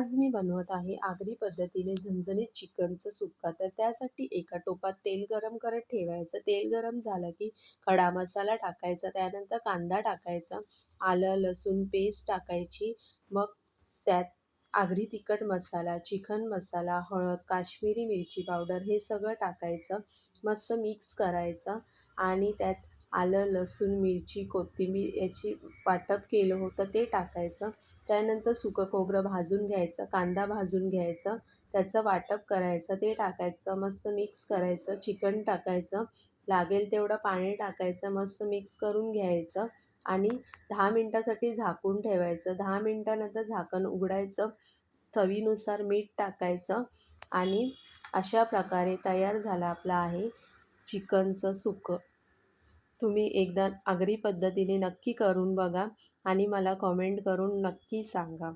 आज मी बनवत आहे आगरी पद्धतीने झणझणीत चिकनचं सुक्का. तर त्यासाठी एका टोपात तेल गरम करत ठेवायचं. तेल गरम झालं की खडा मसाला टाकायचा त्यानंतर कांदा टाकायचा आलं लसूण पेस्ट टाकायची. मग त्यात आगरी तिखट मसाला चिकन मसाला हळद काश्मीरी मिरची पावडर हे सगळं टाकायचं. मस्त मिक्स करायचं आणि त्यात आलं लसूण मिरची कोथिंबीर याची वाटप केलं होतं ते टाकायचं. त्यानंतर सुकं खोबरं भाजून घ्यायचं कांदा भाजून घ्यायचं त्याचं वाटप करायचं ते टाकायचं मस्त मिक्स करायचं चिकन टाकायचं लागेल तेवढं पाणी टाकायचं मस्त मिक्स करून घ्यायचं आणि दहा मिनटासाठी झाकून ठेवायचं. दहा मिनटानंतर झाकण उघडायचं चवीनुसार मीठ टाकायचं आणि अशा प्रकारे तयार झालं आपलं आहे चिकनचं सुकं. तुम्ही एकदा आगरी पद्धतीने नक्की करून बघा आणि मला कॉमेंट करून नक्की सांगा.